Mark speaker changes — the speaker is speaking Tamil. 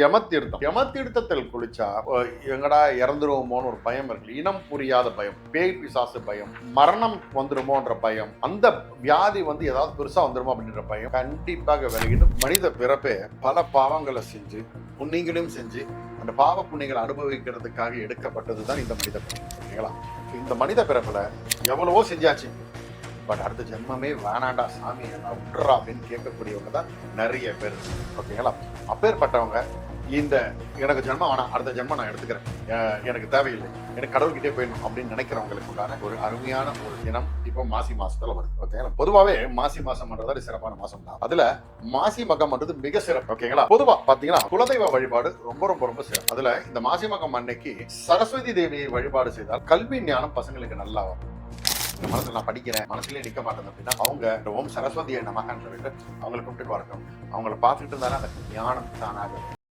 Speaker 1: யமத்தீர்த்தம் யமத்தீர்த்தத்தில் குளிச்சா எங்கடா இறந்துருவோமோன்னு ஒரு பயம் இருக்கு. இனம் புரியாத பயம் பேய் பிசாசு பயம் மரணம் வந்துருமோன்ற பயம் அந்த வியாதி வந்து ஏதாவது பெருசா வந்துருமோ அப்படின்ற பயம் கண்டிப்பாக விலகிடும். மனித பிறப்பே பல பாவங்களை செஞ்சு புண்ணியங்களையும் செஞ்சு அந்த பாவ புண்ணியங்களை அனுபவிக்கிறதுக்காக எடுக்கப்பட்டது தான் இந்த மனித பிறப்பு. ஓகேங்களா இந்த மனித பிறப்புல எவ்வளவோ செஞ்சாச்சு. பட் அடுத்த ஜென்மமே வேணாண்டா சாமி நான் விட்றா அப்படின்னு கேட்கக்கூடியவங்க தான் நிறைய பேர். ஓகேங்களா அப்பேற்பட்டவங்க இந்த எனக்கு ஜென்மம் வேணாம் அடுத்த ஜென்மம் நான் எடுத்துக்கிறேன். எனக்கு தேவையில்லை. எனக்கு கடவுள்கிட்டே போயிடணும் அப்படின்னு நினைக்கிறவங்களுக்கு உண்டான ஒரு அருமையான ஒரு தினம் இப்போ மாசி மாசத்துல வருது. ஓகேங்களா பொதுவாகவே மாசி மாசம்ன்றது சிறப்பான மாசம் தான். அதுல மாசி மகம்ன்றது மிக சிறப்பு. ஓகேங்களா பொதுவா பாத்தீங்கன்னா குலதெய்வ வழிபாடு ரொம்ப ரொம்ப ரொம்ப சிறப்பு. அதுல இந்த மாசி மகம் அன்னைக்கு சரஸ்வதி தேவியை வழிபாடு செய்தால் கல்வி ஞானம் பசங்களுக்கு நல்லா வரும். இந்த மனசுல நான் படிக்கிறேன் மனசுலயே நிக்க மாட்டேன் அப்படின்னா அவங்க ஓம் ஓம் என்ன மகான் சொல்லிட்டு அவங்களை கூப்பிட்டு வரட்டும். அவங்கள பார்த்துட்டு இருந்தாலும் அந்த ஞானம் தானாக